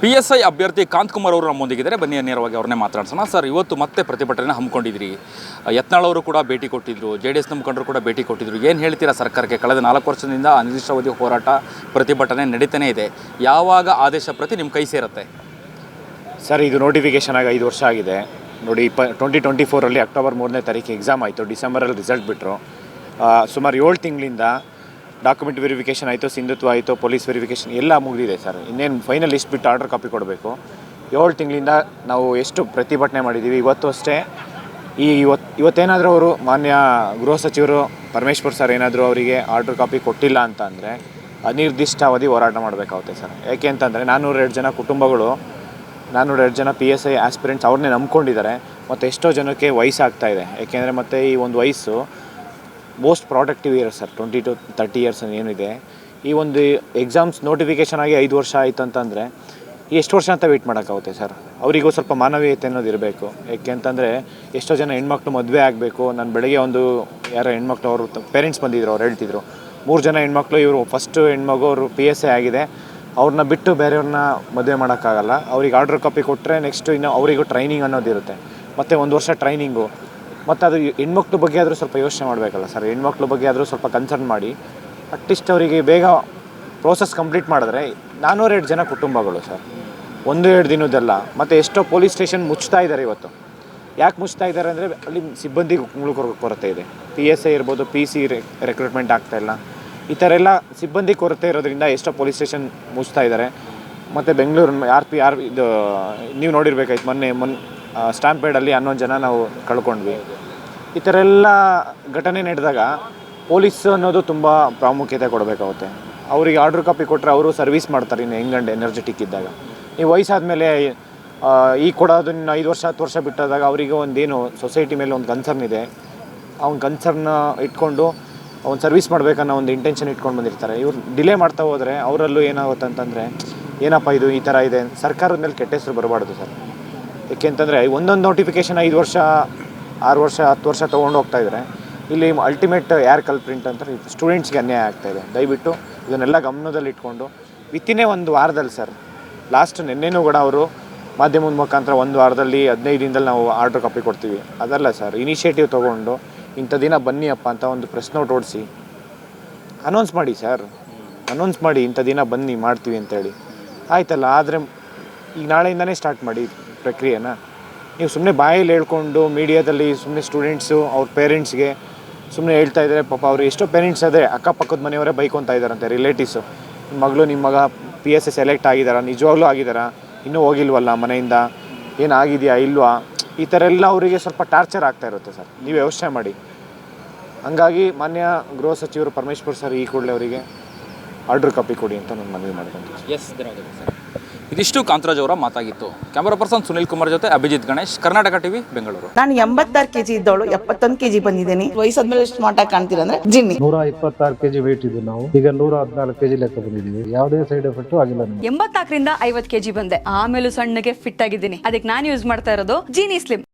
P S I ಅಭ್ಯರ್ಥಿ ಕಾಂತ್ ಕುಮಾರ್ ಅವರು ನಮ್ಮೊಂದಿಗಿದ್ದಾರೆ. ಬನ್ನಿ, ನೇರವಾಗಿ ಅವ್ರನ್ನೇ ಮಾತಾಡ್ಸೋಣ. ಸರ್, ಇವತ್ತು ಮತ್ತೆ ಪ್ರತಿಭಟನೆ ಹಮ್ಮಿಕೊಂಡಿದ್ರಿ ಯತ್ನಾಳ್ ಅವರು ಕೂಡ ಭೇಟಿ ಕೊಟ್ಟಿದ್ರು. ಜೆ ಡಿ ಎಸ್ ಮುಖಂಡರು ಕೂಡ ಭೇಟಿ ಕೊಟ್ಟಿದ್ರು. ಏನು ಹೇಳ್ತೀರಾ ಸರ್ಕಾರಕ್ಕೆ? ಕಳೆದ ನಾಲ್ಕು ವರ್ಷದಿಂದ ಅನಿರ್ದಿಷ್ಟಾವಧಿ ಹೋರಾಟ, ಪ್ರತಿಭಟನೆ ನಡೀತಾನೇ ಇದೆ. ಯಾವಾಗ ಆದೇಶ ಪ್ರತಿ ನಿಮ್ಮ ಕೈ ಸೇರುತ್ತೆ? ಸರ್, ಇದು ನೋಟಿಫಿಕೇಷನ್ ಆಗಿ ಐದು ವರ್ಷ ಆಗಿದೆ. ನೋಡಿ, ಇಪ್ಪ ಟ್ವೆಂಟಿ ಟ್ವೆಂಟಿ ಫೋರಲ್ಲಿ ಅಕ್ಟೋಬರ್ ಮೂರನೇ ತಾರೀಕು ಎಕ್ಸಾಮ್ ಆಯಿತು. ಡಿಸೆಂಬರಲ್ಲಿ ರಿಸಲ್ಟ್ ಬಿಟ್ಟರು ಸುಮಾರು ಏಳು ತಿಂಗಳಿಂದ ಡಾಕ್ಯುಮೆಂಟ್ ವೆರಿಫಿಕೇಷನ್ ಆಯಿತು, ಸಿಂಧುತ್ವ ಆಯಿತು, ಪೊಲೀಸ್ ವೆರಿಫಿಕೇಷನ್ ಎಲ್ಲ ಮುಗಿದಿದೆ ಸರ್. ಇನ್ನೇನು ಫೈನಲ್ ಲಿಸ್ಟ್ ಬಿಟ್ಟು ಆರ್ಡರ್ ಕಾಪಿ ಕೊಡಬೇಕು. ಏಳು ತಿಂಗಳಿಂದ ನಾವು ಎಷ್ಟು ಪ್ರತಿಭಟನೆ ಮಾಡಿದ್ದೀವಿ ಇವತ್ತು ಅಷ್ಟೇ ಈ ಇವತ್ತು ಇವತ್ತೇನಾದರೂ ಅವರು ಮಾನ್ಯ ಗೃಹ ಸಚಿವರು ಪರಮೇಶ್ವರ್ ಸರ್ ಏನಾದರೂ ಅವರಿಗೆ ಆರ್ಡರ್ ಕಾಪಿ ಕೊಟ್ಟಿಲ್ಲ ಅಂತ ಅಂದರೆ ಅನಿರ್ದಿಷ್ಟಾವಧಿ ಹೋರಾಟ ಮಾಡಬೇಕಾಗುತ್ತೆ ಸರ್. ಯಾಕೆ ಅಂತಂದರೆ ನಾನ್ನೂರೆರಡು ಜನ ಕುಟುಂಬಗಳು, ನಾನ್ನೂರ ಎರಡು ಜನ ಪಿ ಎಸ್ ಐ ಆಸ್ಪಿರೆಂಟ್ಸ್ ಅವ್ರನ್ನೇ ನಂಬ್ಕೊಂಡಿದ್ದಾರೆ. ಮತ್ತು ಎಷ್ಟೋ ಜನಕ್ಕೆ ವಯಸ್ಸಾಗ್ತಾ ಇದೆ. ಯಾಕೆಂದರೆ ಮತ್ತು ಈ ಒಂದು ವಯಸ್ಸು most productive year sir twenty to thirty years ಏನಿದೆ. ಈ ಒಂದು ಎಕ್ಸಾಮ್ಸ್ ನೋಟಿಫಿಕೇಷನ್ ಆಗಿ ಐದು ವರ್ಷ ಆಯಿತು ಅಂತಂದರೆ, ಎಷ್ಟು ವರ್ಷ ಅಂತ ವೆಯ್ಟ್ ಮಾಡೋಕ್ಕಾಗುತ್ತೆ ಸರ್ ಅವರಿಗೂ ಸ್ವಲ್ಪ ಮಾನವೀಯತೆ ಅನ್ನೋದು ಇರಬೇಕು. ಯಾಕೆ ಅಂತಂದರೆ, ಎಷ್ಟೋ ಜನ ಹೆಣ್ಮಕ್ಳು ಮದುವೆ ಆಗಬೇಕು. ನಾನು ಬೆಳಗ್ಗೆ ಒಂದು ಯಾರೋ ಹೆಣ್ಮಕ್ಳು ಅವರು ಪೇರೆಂಟ್ಸ್ ಬಂದಿದ್ರು, ಅವ್ರು ಹೇಳ್ತಿದ್ರು. ಮೂರು ಜನ ಹೆಣ್ಮಕ್ಳು, ಇವರು ಫಸ್ಟು ಹೆಣ್ಮಗು, ಅವರು ಪಿ ಎಸ್ ಎ ಆಗಿದೆ. ಅವ್ರನ್ನ ಬಿಟ್ಟು ಬೇರೆಯವ್ರನ್ನ ಮದುವೆ ಮಾಡೋಕ್ಕಾಗಲ್ಲ. ಅವ್ರಿಗೆ ಆರ್ಡ್ರ್ ಕಾಪಿ ಕೊಟ್ಟರೆ ನೆಕ್ಸ್ಟು ಇನ್ನು ಅವರಿಗೂ ಟ್ರೈನಿಂಗ್ ಅನ್ನೋದಿರುತ್ತೆ. ಮತ್ತು ಒಂದು ವರ್ಷ ಟ್ರೈನಿಂಗು ಮತ್ತು ಅದು ಹೆಣ್ಮಕ್ಳ ಬಗ್ಗೆ ಆದರೂ ಸ್ವಲ್ಪ ಯೋಚನೆ ಮಾಡಬೇಕಲ್ಲ ಸರ್. ಹೆಣ್ಮಕ್ಳ ಬಗ್ಗೆ ಆದರೂ ಸ್ವಲ್ಪ ಕನ್ಸರ್ನ್ ಮಾಡಿ. ಅಟ್ಲೀಸ್ಟ್ ಅವರಿಗೆ ಬೇಗ ಪ್ರೋಸೆಸ್ ಕಂಪ್ಲೀಟ್ ಮಾಡಿದ್ರೆ ನಾನ್ನೂರೆರಡು ಜನ ಕುಟುಂಬಗಳು ಸರ್. ಒಂದು, ಎರಡು ದಿನದ್ದಲ್ಲ. ಮತ್ತು ಎಷ್ಟೋ ಪೊಲೀಸ್ ಸ್ಟೇಷನ್ ಮುಚ್ತಾ ಇದ್ದಾರೆ ಇವತ್ತು. ಯಾಕೆ ಮುಚ್ತಾ ಇದ್ದಾರೆ ಅಂದರೆ ಅಲ್ಲಿ ಸಿಬ್ಬಂದಿ ಮುಳುಗೋ ಕೊರತೆ ಇದೆ. ಪಿ ಎಸ್ ಐ ಇರ್ಬೋದು ಪಿ ಸಿ ರೆಕ್ರೂಟ್ಮೆಂಟ್ ಆಗ್ತಾ ಇಲ್ಲ. ಈ ಥರ ಎಲ್ಲ ಸಿಬ್ಬಂದಿ ಕೊರತೆ ಇರೋದ್ರಿಂದ ಎಷ್ಟೋ ಪೊಲೀಸ್ ಸ್ಟೇಷನ್ ಮುಚ್ತಾ ಇದ್ದಾರೆ ಮತ್ತು ಬೆಂಗಳೂರು ಆರ್ ಪಿ ಆರ್ ಇದು, ನೀವು ನೋಡಿರ್ಬೇಕಾಯ್ತು ಮೊನ್ನೆ ಮೊನ್ ಸ್ಟ್ಯಾಂಪೇಡಲ್ಲಿ ಹನ್ನೊಂದು ಜನ ನಾವು ಕಳ್ಕೊಂಡ್ವಿ. ಈ ಥರ ಎಲ್ಲ ಘಟನೆ ನಡೆದಾಗ ಪೊಲೀಸ್ ಅನ್ನೋದು ತುಂಬ ಪ್ರಾಮುಖ್ಯತೆ ಕೊಡಬೇಕಾಗುತ್ತೆ. ಅವರಿಗೆ ಆರ್ಡ್ರ್ ಕಾಪಿ ಕೊಟ್ಟರೆ ಅವರು ಸರ್ವಿಸ್ ಮಾಡ್ತಾರೆ ಇನ್ನು ಹೆಂಗಂಡು ಎನರ್ಜೆಟಿಕ್ ಇದ್ದಾಗ. ನೀವು ವಯಸ್ಸಾದಮೇಲೆ ಈ ಕೊಡೋದು ಇನ್ನು ಐದು ವರ್ಷ, ಹತ್ತು ವರ್ಷ ಬಿಟ್ಟಾದಾಗ ಅವರಿಗೆ ಒಂದೇನು ಸೊಸೈಟಿ ಮೇಲೆ ಒಂದು ಕನ್ಸರ್ನ್ ಇದೆ. ಅವ್ನ ಕನ್ಸರ್ನ ಇಟ್ಕೊಂಡು ಅವ್ನು ಸರ್ವಿಸ್ ಮಾಡಬೇಕನ್ನೋ ಒಂದು ಇಂಟೆನ್ಷನ್ ಇಟ್ಕೊಂಡು ಬಂದಿರ್ತಾರೆ. ಇವ್ರು ಡಿಲೇ ಮಾಡ್ತಾ ಹೋದರೆ ಅವರಲ್ಲೂ ಏನಾಗುತ್ತೆ ಅಂತಂದರೆ, ಏನಪ್ಪ ಇದು ಈ ಥರ ಇದೆ. ಸರ್ಕಾರದ ಮೇಲೆ ಕೆಟ್ಟ ಹೆಸರು ಬರಬಾರ್ದು ಸರ್. ಏಕೆಂತಂದರೆ ಒಂದೊಂದು ನೋಟಿಫಿಕೇಷನ್ ಐದು ವರ್ಷ ಆರು ವರ್ಷ, ಹತ್ತು ವರ್ಷ ತೊಗೊಂಡು ಹೋಗ್ತಾ ಇದ್ದಾರೆ. ಇಲ್ಲಿ ಅಲ್ಟಿಮೇಟ್ ಯಾರ್ ಕಲ್ಪ್ರಿಂಟ್ ಅಂತ ಸ್ಟೂಡೆಂಟ್ಸ್ಗೆ ಅನ್ಯಾಯ ಆಗ್ತಾ ಇದೆ. ದಯವಿಟ್ಟು ಇದನ್ನೆಲ್ಲ ಗಮನದಲ್ಲಿ ಇಟ್ಕೊಂಡು ವಿತಿನೇ ಒಂದು ವಾರದಲ್ಲಿ ಸರ್ ಲಾಸ್ಟ್ ನಿನ್ನೆನೂ ಕೂಡ ಅವರು ಮಾಧ್ಯಮದ ಮುಖಾಂತರ ಒಂದು ವಾರದಲ್ಲಿ ಹದಿನೈದು ದಿನದಲ್ಲಿ ನಾವು ಆರ್ಡ್ರ್ ಕಾಪಿ ಕೊಡ್ತೀವಿ. ಅದಲ್ಲ ಸರ್ ಇನಿಷಿಯೇಟಿವ್ ತೊಗೊಂಡು ಇಂಥ ದಿನ ಬನ್ನಿ ಅಪ್ಪ ಅಂತ ಒಂದು ಪ್ರೆಸ್ ನೋಟ್ ಓಡಿಸಿ ಅನೌನ್ಸ್ ಮಾಡಿ ಸರ್ ಅನೌನ್ಸ್ ಮಾಡಿ ಇಂಥ ದಿನ ಬನ್ನಿ, ಮಾಡ್ತೀವಿ ಅಂತೇಳಿ ಆಯ್ತಲ್ಲ, ಆದರೆ ಈಗ ನಾಳೆಯಿಂದನೇ ಸ್ಟಾರ್ಟ್ ಮಾಡಿ ಪ್ರಕ್ರಿಯೆನ. ನೀವು ಸುಮ್ಮನೆ ಬಾಯಲ್ಲಿ ಹೇಳ್ಕೊಂಡು ಮೀಡಿಯಾದಲ್ಲಿ ಸುಮ್ಮನೆ ಸ್ಟೂಡೆಂಟ್ಸು ಅವ್ರ ಪೇರೆಂಟ್ಸ್ಗೆ ಸುಮ್ಮನೆ ಹೇಳ್ತಾ ಇದ್ದಾರೆ ಪಾಪ ಅವರು ಎಷ್ಟೋ ಪೇರೆಂಟ್ಸ್ ಆದರೆ ಅಕ್ಕಪಕ್ಕದ ಮನೆಯವರೇ ಬೈಕೊತಾ ಇದ್ದಾರಂತೆ ರಿಲೇಟಿವ್ಸು ನಿಮ್ಮ ಮಗಳು ನಿಮ್ಮ ಮಗ ಪಿ ಎಸ್ ಎಸ್ ಸೆಲೆಕ್ಟ್ ಆಗಿದ್ದಾರಾ, ನಿಜವಾಗ್ಲೂ ಆಗಿದ್ದಾರಾ? ಇನ್ನೂ ಹೋಗಿಲ್ವಲ್ಲ ಮನೆಯಿಂದ? ಏನಾಗಿದೆಯಾ ಇಲ್ವಾ? ಈ ಥರ ಎಲ್ಲ ಅವರಿಗೆ ಸ್ವಲ್ಪ ಟಾರ್ಚರ್ ಆಗ್ತಾ ಇರುತ್ತೆ ಸರ್. ನೀವು ವ್ಯವಸ್ಥೆ ಮಾಡಿ. ಹಂಗಾಗಿ ಮಾನ್ಯ ಗೃಹ ಸಚಿವರು ಪರಮೇಶ್ವರ್ ಸರ್ ಈ ಕೂಡಲೇ ಅವರಿಗೆ ಆರ್ಡ್ರ್ ಕಾಪಿ ಕೊಡಿ ಅಂತ ನಾನು ಮನವಿ ಮಾಡ್ಕೊತೀನಿ. Yes sir. ಇದಿಷ್ಟು ಕಾಂತರಾಜ್ ಅವರ ಮಾತಾಗಿತ್ತು. ಕ್ಯಾಮರಾ ಪರ್ಸನ್ ಸುನಿಲ್ ಕುಮಾರ್ ಜೊತೆ ಅಭಿಜಿತ್ ಗಣೇಶ್ ಕರ್ನಾಟಕ ಟಿವಿ ಬೆಂಗಳೂರು. ನಾನು ಎಂಬತ್ತಾರು ಕೆಜಿ ಇದ್ದವಳು ಎಪ್ಪತ್ತೊಂದು ಕೆಜಿ ಬಂದಿದ್ದೀನಿ. ವಯಸ್ಸಾದ್ಮೇಲೆ ಸ್ಮಾರ್ಟ್ ಆಗಿ ಕಾಣ್ತೀರಾ ಅಂದ್ರೆ ಜಿನ್ನಿ. ನೂರ ಇಪ್ಪತ್ತಾರು ಕೆಜಿ ವೇಟ್ ಇದ್ದು ನಾವು. ಈಗ ನೂರ ಹದಿನಾಲ್ಕು ಕೆಜಿ ಲೆಕ್ಕ ಬಂದಿದ್ದೀವಿ. ಯಾವುದೇ ಸೈಡ್ ಎಫೆಕ್ಟ್ ಆಗಿಲ್ಲ ನಮಗೆ. ಎಂಬತ್ನಾಲ್ಕರಿಂದ ಐವತ್ ಕೆಜಿ ಬಂದೆ. ಆಮೇಲೆ ಸಣ್ಣಗೆ ಫಿಟ್ ಆಗಿದ್ದೀನಿ. ಅದಕ್ಕೆ ನಾನು ಯೂಸ್ ಮಾಡ್ತಾ ಇರೋದು ಜೀನಿ ಸ್ಲಿಮ್